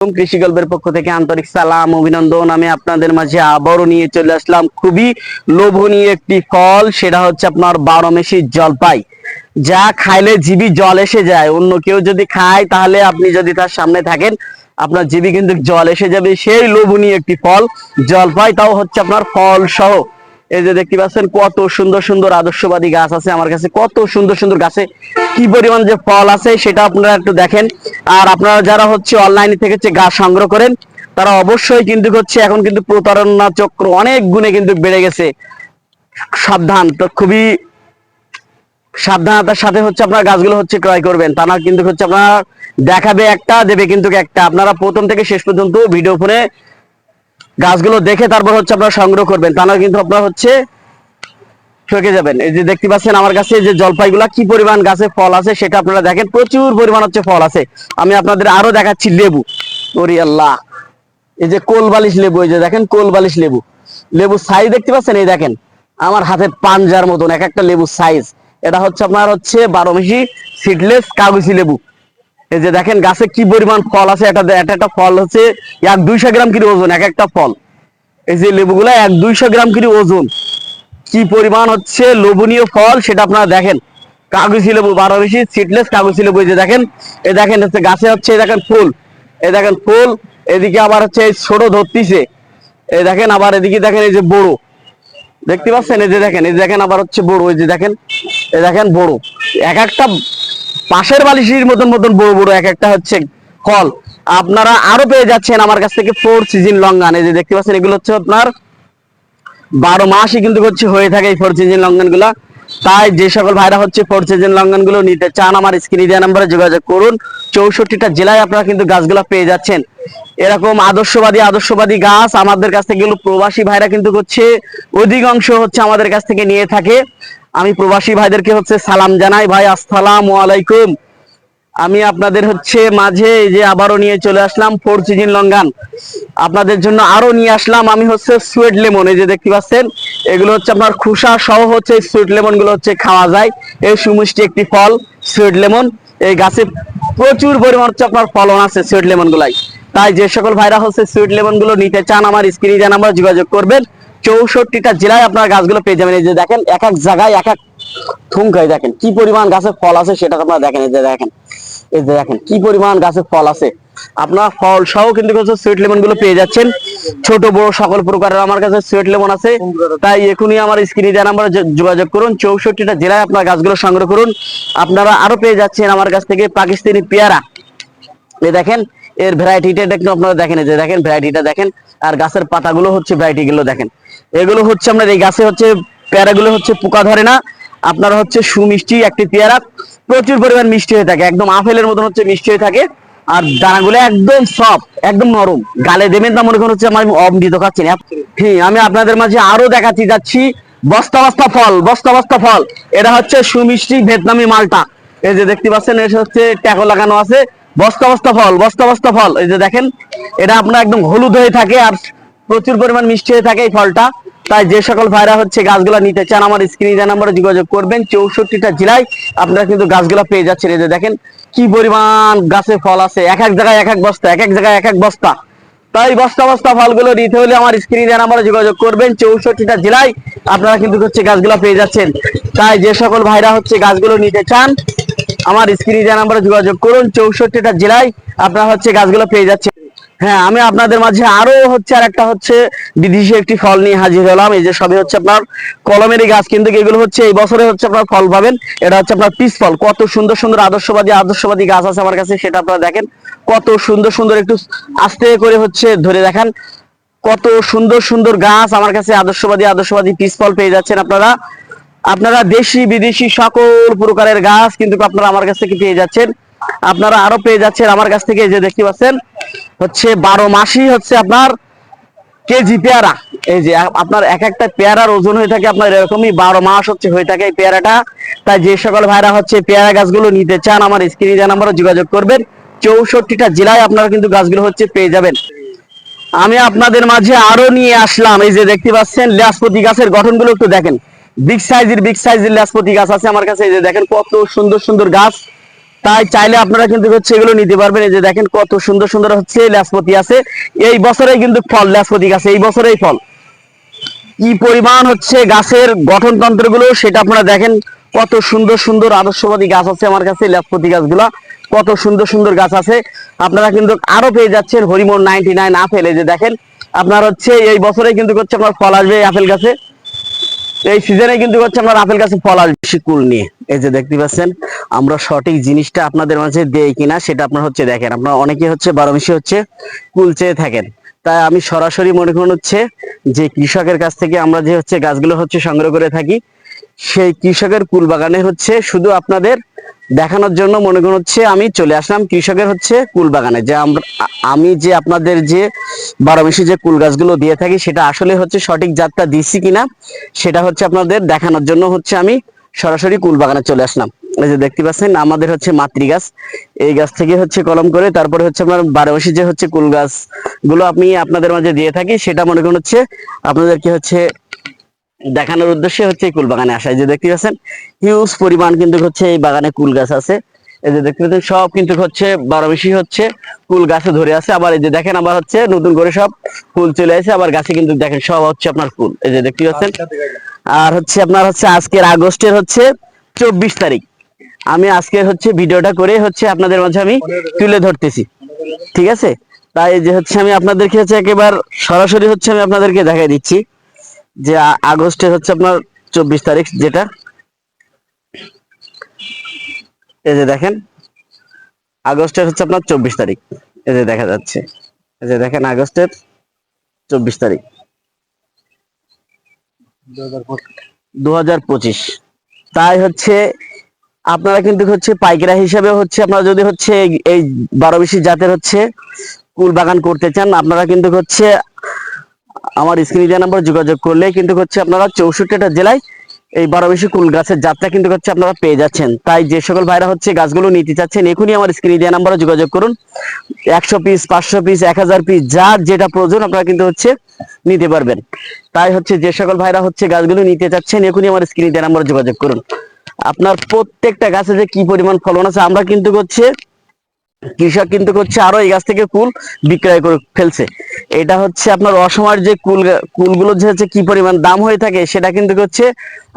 কৃষি গল্পের পক্ষ থেকে আন্তরিক সালাম, অভিনন্দন। আমি আপনাদের মাঝে আবারও নিয়ে চলে আসলাম খুবই লোভনীয় একটি ফল, সেটা হচ্ছে আপনার বারো মেশি জলপাই। যা খাইলে জিবি জল এসে যায়। অন্য কেউ যদি খায়, তাহলে আপনি যদি তার সামনে থাকেন, আপনার জিবি কিন্তু জল এসে যাবে। সেই লোভনীয় একটি ফল, জলপাই, তাও হচ্ছে আপনার ফল সহ এই যে দেখতে পাচ্ছেন কত সুন্দর সুন্দর আদর্শবাদী গাছ আছে আমার কাছে, কত সুন্দর সুন্দর গাছে কি পরিমাণ যে ফল আছে সেটা আপনারা একটু দেখেন। আর আপনারা যারা হচ্ছে অনলাইন থেকে হচ্ছে গাছ সংগ্রহ করেন, তারা অবশ্যই কিন্তু হচ্ছে এখন কিন্তু প্রতারণা চক্র অনেক গুণে কিন্তু বেড়ে গেছে। সাবধান, তো খুবই সাবধানতার সাথে হচ্ছে আপনার গাছগুলো হচ্ছে ক্রয় করবেন। তা না কিন্তু হচ্ছে আপনার দেখাবে একটা, দেবে কিন্তু একটা। আপনারা প্রথম থেকে শেষ পর্যন্ত ভিডিও ফোনে গাছগুলো দেখে তারপর হচ্ছে আপনারা সংগ্রহ করবেন। তা না কিন্তু আপনারা হচ্ছে ঠকে যাবেন। এই যে দেখতে পাচ্ছেন আমার কাছে যে জলপাইগুলা কি পরিমাণ গাছে ফল আছে সেটা আপনারা দেখেন। প্রচুর পরিমাণ হচ্ছে ফল আছে। আমি আপনাদের আরও দেখাচ্ছি লেবু। ওরি আল্লাহ। এই যে কোল বালিশ লেবু, এই যে দেখেন কোল বালিশ লেবু। লেবু সাইজ দেখতে পাচ্ছেন? এই দেখেন। আমার হাতের পাঞ্জার মতন, এক একটা লেবু সাইজ এটা হচ্ছে আপনার হচ্ছে বারো মিশি সিডলেস কাগজি লেবু। এই যে দেখেন গাছে কি পরিমাণ ফল আছে এটা একটা একটা ফল হচ্ছে এক দুইশো গ্রাম কিলো ওজন, এক একটা ফল। এই যে লেবুগুলা এক দুইশো গ্রাম কিলো ওজন। কি পরিমাণ হচ্ছে লোভনীয় ফল সেটা আপনারা দেখেন। কাগজি লেবু বারো বেশি সিটলেস কাগজি লেবু, এই যে দেখেন, এই দেখেন হচ্ছে গাছে হচ্ছে দেখেন ফুল। এই দেখেন ফুল, এদিকে আবার হচ্ছে ছোট ধরতিছে। এই দেখেন আবার এদিকে দেখেন এই যে বড়। দেখতে পাচ্ছেন? এই যে দেখেন, এই দেখেন আবার হচ্ছে বড়, এই যে দেখেন, এই দেখেন বড়। এক একটা পাশের বালিশের মতন মতন বড় বড় এক একটা হচ্ছে ফল আপনারা আরও পেয়ে যাচ্ছেন আমার কাছ থেকে ফোর সিজন লঙ্গান এই যে দেখতে পাচ্ছেন, এগুলো হচ্ছে আপনার বারো মাসই কিন্তু হচ্ছে হয়ে থাকে এই ফোর সিজন লঙ্ঘনগুলা। তাই যে সকল ভাইরা হচ্ছে ফোর সিজন লঙ্ঘনগুলো নিতে চান, আমার স্ক্রিনে দেওয়া নাম্বারে যোগাযোগ করুন। চৌষট্টিটা জেলায় আপনারা কিন্তু গাছগুলা পেয়ে যাচ্ছেন। এরকম আদর্শবাদী আদর্শবাদী গাছ আমাদের কাছ থেকে প্রবাসী ভাইরা কিন্তু হচ্ছে অধিকাংশ হচ্ছে আমাদের কাছ থেকে নিয়ে থাকে। আমি প্রবাসী ভাইদেরকে হচ্ছে সালাম জানাই। ভাই, আসসালাম আলাইকুম। আমি আপনাদের হচ্ছে মাঝে যে আবারও নিয়ে চলে আসলাম ফোর সিজন লঙ্গান আপনাদের জন্য আরও নিয়ে আসলাম। আমি হচ্ছে সুয়েট লেমন এই যে দেখতে পাচ্ছেন, এগুলো হচ্ছে আপনার খুসা সহ হচ্ছে সুয়েট লেমনগুলো হচ্ছে খাওয়া যায়। এই সুমিষ্টি একটি ফল সুয়েট লেমন এই গাছে প্রচুর পরিমাণ হচ্ছে আপনার ফলন আছে সুয়েট লেমন গুলাই তাই যে সকল ভাইরা হচ্ছে সুইট লেমনগুলো নিতে চান, আমার স্ক্রিনে দেন আমরা যোগাযোগ করবেন চৌষট্টিটা জেলায় আপনার গাছগুলো পেয়ে যাবেন। এই যে দেখেন, এক এক জায়গায় এক এক থুমকাই দেখেন, কি পরিমাণ গাছে ফল আছে সেটা আপনারা দেখেন, এই যে দেখেন, এই যে দেখেন, কি পরিমাণ গাছে ফল আছে। আপনার ফল সহ কিন্তু সুইট লেমনগুলো পেয়ে যাচ্ছেন। ছোট, বড় সকল প্রকারের আমার কাছে সুইট লেমন আছে। তাই এখনই আমার স্ক্রিনে দেওয়া নাম্বারে যোগাযোগ করুন, চৌষট্টিটা জেলায় আপনার গাছগুলো সংগ্রহ করুন। আপনারা আরও পেয়ে যাচ্ছেন আমার কাছ থেকে পাকিস্তানি পেয়ারা। এই দেখেন, এর ভ্যারাইটিটা একটু আপনারা দেখেন যে দেখেন ভ্যারাইটিটা দেখেন, আর গাছের পাতাগুলো হচ্ছে ভ্যারাইটি গুলো দেখেন। এগুলো হচ্ছে আপনার, এই গাছে হচ্ছে পেয়ারাগুলো হচ্ছে পোকা ধরে না, আপনার হচ্ছে সুমিষ্টি একটি পেয়ারা, প্রচুর পরিমাণ মিষ্টি হয়ে থাকে, একদম আপেলের মতন হচ্ছে মিষ্টি হয়ে থাকে, আর দানাগুলো একদম সফট একদম নরম। গালে দেবেন তা মনে করেন হচ্ছে আমার অমৃত খাচ্ছি না। হ্যাঁ আমি আপনাদের মাঝে আরও দেখাচ্ছি, যাচ্ছি, বস্তা বস্তা ফল, বস্তা বস্তা ফল। এটা হচ্ছে সুমিষ্টি ভিয়েতনামি মালটা। এই যে দেখতে পাচ্ছেন, এটা হচ্ছে ট্যাকো লাগানো আছে। বস্তা বস্তা ফল, বস্তা বস্তা ফল। এই যে দেখেন, এটা আপনার একদম হলুদ হয়ে থাকে আর প্রচুর পরিমাণ মিষ্টি হয়ে থাকে এই ফলটা। তাই যে সকল ভাইরা হচ্ছে গাছগুলা নিতে চান, আমার স্ক্রিনে নাম্বারে যোগাযোগ করবেন, চৌষট্টিটা জেলায় আপনারা কিন্তু গাছগুলা পেয়ে যাচ্ছেন। এই যে দেখেন, কি পরিমাণ গাছে ফল আছে। এক এক জায়গায় এক এক বস্তা, এক এক জায়গায় এক এক বস্তা। তাই বস্তা বস্তা ফলগুলো নিতে হলে আমার স্ক্রিনে নাম্বারে যোগাযোগ করবেন, চৌষট্টিটা জেলায় আপনারা কিন্তু হচ্ছে গাছগুলা পেয়ে যাচ্ছেন। তাই যে সকল ভাইরা হচ্ছে গাছগুলো নিতে চান আমার স্ক্রিনে নাম্বারে যোগাযোগ করুন, চৌষট্টিটা জেলায় আপনারা হচ্ছে গাছগুলো পেয়ে যাচ্ছেন। হ্যাঁ আমি আপনাদের মাঝে আরও হচ্ছে আর একটা হচ্ছে বিদেশি একটি ফল নিয়ে হাজির হলাম। এই যে সবই হচ্ছে আপনার কলমেরই গাছ, কিন্তু এগুলো হচ্ছে এই বছরে হচ্ছে আপনার ফল পাবেন। এটা হচ্ছে আপনার পিস ফল। কত সুন্দর সুন্দর আদর্শবাদী আদর্শবাদী গাছ আছে আমার কাছে, সেটা আপনারা দেখেন। কত সুন্দর সুন্দর একটু আস্তে করে হচ্ছে ধরে দেখান। কত সুন্দর সুন্দর গাছ আমার কাছে আদর্শবাদী আদর্শবাদী পিস ফল পেয়ে যাচ্ছেন আপনারা। আপনারা দেশি বিদেশি সকল প্রকারের গাছ কিন্তু আপনারা আমার কাছ থেকে পেয়ে যাচ্ছেন। আপনারা আরও পেয়ে যাচ্ছেন আমার কাছ থেকে যে দেখতে পাচ্ছেন, হচ্ছে বারো মাসই হচ্ছে আপনার কেজি পেয়ারা। এই যে আপনার এক একটা পেয়ারার ওজন হয়ে থাকে আপনার এরকমই বারো মাস হচ্ছে হয়ে থাকে এই পেয়ারাটা। তাই যে সকল ভাইরা হচ্ছে পেয়ারা গাছগুলো নিতে চান, আমার স্ক্রিনে নাম্বারে যোগাযোগ করবেন, চৌষট্টিটা জেলায় আপনারা কিন্তু গাছগুলো হচ্ছে পেয়ে যাবেন। আমি আপনাদের মাঝে আরও নিয়ে আসলাম, এই যে দেখতে পাচ্ছেন, ল্যাসপতি গাছের গঠনগুলো একটু দেখেন। বিগ সাইজের বিগ সাইজের ল্যাসপতি গাছ আছে আমার কাছে। এই যে দেখেন কত সুন্দর সুন্দর গাছ। তাই চাইলে আপনারা কিন্তু হচ্ছে এগুলো নিতে পারবেন। এই যে দেখেন কত সুন্দর সুন্দর হচ্ছে ল্যাসপতি আছে। এই বছরেই কিন্তু ফল, ল্যাসপতি গাছে, এই বছরেই ফল। কি পরিমাণ হচ্ছে গাছের গঠনতন্ত্রগুলো সেটা আপনারা দেখেন। কত সুন্দর সুন্দর আদর্শবাদী গাছ আছে আমার কাছে ল্যাসপতি গাছগুলা। কত সুন্দর সুন্দর গাছ আছে। আপনারা কিন্তু আরও পেয়ে যাচ্ছেন হরিমোন নাইনটি নাইন আপেল। এই যে দেখেন, আপনার হচ্ছে এই বছরে কিন্তু হচ্ছে আপনার ফল আসবে এই আপেল গাছে। এই সিজনে কিন্তু হচ্ছে আমরা আপেল গাছে ফল আসবে কুল নিয়ে। এই যে দেখতে পাচ্ছেন, আমরা সঠিক জিনিসটা আপনাদের মাঝে দেয় কিনা, সেটা আপনার হচ্ছে দেখেন। আপনার অনেকে হচ্ছে বারো মিশি হচ্ছে কুল চেয়ে থাকেন। তাই আমি সরাসরি মনে করুন হচ্ছে যে কৃষকের কাছ থেকে আমরা যে হচ্ছে গাছগুলো হচ্ছে সংগ্রহ করে থাকি, সেই কৃষকের কুল বাগানে হচ্ছে শুধু আপনাদের দেখানোর জন্য মনে হচ্ছে আমি চলে আসলাম কৃষকের হচ্ছে কুল বাগানে যে আমি যে আপনাদের যে বারো মিশি যে কুল গাছগুলো দিয়ে থাকি, সেটা আসলে হচ্ছে সঠিক জাতটা দিচ্ছি কিনা, সেটা হচ্ছে আপনাদের দেখানোর জন্য হচ্ছে আমি সরাসরি কুল বাগানে চলে আসলাম। এই যে দেখতে পাচ্ছেন, আমাদের হচ্ছে মাতৃ গাছ এই গাছ থেকে হচ্ছে কলম করে তারপরে হচ্ছে আপনার বারো মাসি যে হচ্ছে কুল গাছগুলো আমি আপনাদের মাঝে দিয়ে থাকি, সেটা মনে করুন হচ্ছে আপনাদেরকে হচ্ছে দেখানোর উদ্দেশ্যে হচ্ছে এই কুল বাগানে আসা যে দেখতে পাচ্ছেন হিউজ পরিমাণ কিন্তু হচ্ছে এই বাগানে কুল গাছ আছে। এই যে দেখতে পাচ্ছেন, সব কিন্তু হচ্ছে বারো বেশি হচ্ছে কুল গাছে ধরে আছে। আবার এই যে দেখেন, আবার হচ্ছে নতুন করে সব ফুল চলে আসে। আবার গাছে কিন্তু দেখেন, সব হচ্ছে আপনার ফুল। এই যে দেখতে পাচ্ছেন, আর হচ্ছে আপনার হচ্ছে আজকের আগস্টের হচ্ছে চব্বিশ তারিখ। আমি আজকে হচ্ছে ভিডিওটা করে হচ্ছে আপনাদের মাঝে আমি তুলে ধরতেছি। ঠিক আছে? তাই যে হচ্ছে আমি আপনাদেরকে হচ্ছে একেবারে সরাসরি হচ্ছে আমি আপনাদেরকে দেখাই দিচ্ছি। যে আ- আগস্টের হচ্ছে আপনার চব্বিশ তারিখ, যেটা? এই যে দেখেন, আগস্টের হচ্ছে আপনার চব্বিশ তারিখ। এই যে দেখা যাচ্ছে। এই যে দেখেন, আগস্টের চব্বিশ তারিখ। দু হাজার পঁচিশ। তাই হচ্ছে, আপনারা কিন্তু হচ্ছে পাইকারা হিসাবে হচ্ছে আপনারা যদি হচ্ছে এই বারো বেশি জাতের হচ্ছে কুল বাগান করতে চান, আপনারা কিন্তু হচ্ছে আমার স্ক্রিনে দেওয়া নাম্বার যোগাযোগ করলে কিন্তু হচ্ছে আপনারা চৌষট্টিটা জেলায় এই বারো বেশি কুল গাছের জাতটা কিন্তু হচ্ছে আপনারা পেয়ে যাচ্ছেন। তাই যে সকল ভাইরা হচ্ছে গাছগুলো নিতে চাচ্ছেন, এখনই আমার স্ক্রিনে দেওয়া নাম্বারে যোগাযোগ করুন। একশো পিস পাঁচশো পিস এক হাজার পিস যার যেটা প্রয়োজন আপনারা কিন্তু হচ্ছে নিতে পারবেন। তাই হচ্ছে যে সকল ভাইরা হচ্ছে গাছগুলো নিতে চাচ্ছেন, এখনই আমার স্ক্রিনে দেওয়া নাম্বারে যোগাযোগ করুন। আপনার প্রত্যেকটা গাছে যে কি পরিমাণ ফলন আছে, আমরা কিন্তু হচ্ছে কৃষক কিন্তু হচ্ছে আরও এই গাছ থেকে কুল বিক্রয় করে ফেলছে। এটা হচ্ছে আপনার অসময়ের যে কুল কুলগুলো যে হচ্ছে কি পরিমাণ দাম হয়ে থাকে, সেটা কিন্তু হচ্ছে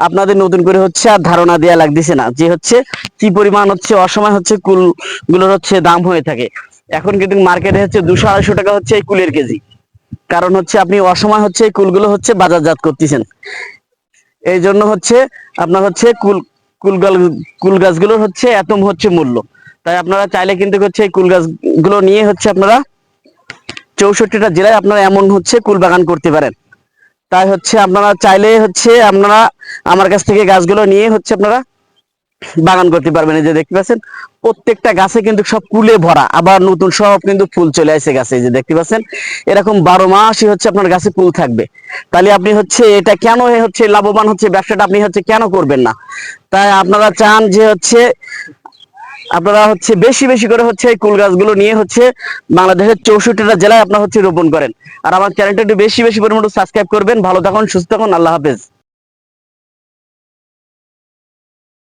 আপনাদের নতুন করে হচ্ছে আর ধারণা দেওয়া লাগতেছে না যে হচ্ছে কি পরিমাণ হচ্ছে অসময় হচ্ছে কুলগুলোর হচ্ছে দাম হয়ে থাকে। এখন কিন্তু মার্কেটে হচ্ছে দুশো আড়াইশো টাকা হচ্ছে এই কুলের কেজি। কারণ হচ্ছে আপনি অসময় হচ্ছে এই কুলগুলো হচ্ছে বাজারজাত করতেছেন। এই জন্য হচ্ছে আপনার হচ্ছে কুল কুল কুল গাছগুলোর হচ্ছে এত হচ্ছে মূল্য। তাই আপনারা চাইলে কিন্তু হচ্ছে এই কুল গাছগুলো নিয়ে হচ্ছে আপনারা চৌষট্টিটা জেলায় আপনারা এমন হচ্ছে কুল বাগান করতে পারেন। তাই হচ্ছে আপনারা চাইলে হচ্ছে আপনারা আমার কাছ থেকে গাছগুলো নিয়ে হচ্ছে আপনারা বাগান করতে পারবেন। এই যে দেখতে পাচ্ছেন, প্রত্যেকটা গাছে কিন্তু সব কুলে ভরা, আবার নতুন সব কিন্তু ফুল চলে আসে গাছে। এই যে দেখতে পাচ্ছেন, এরকম বারো মাসই হচ্ছে আপনার গাছে ফুল থাকবে। তাহলে আপনি হচ্ছে এটা কেন হচ্ছে লাভবান হচ্ছে, ব্যবসাটা আপনি হচ্ছে কেন করবেন না? তাই আপনারা চান যে হচ্ছে আপনারা হচ্ছে বেশি বেশি করে হচ্ছে এই কুল গাছগুলো নিয়ে হচ্ছে বাংলাদেশের চৌষট্টিটা জেলায় আপনারা হচ্ছে রোপণ করেন। আর আমার চ্যানেলটা একটু বেশি বেশি পরিমাণে সাবস্ক্রাইব করবেন। ভালো থাকুন, সুস্থ থাকুন, আল্লাহ হাফেজ।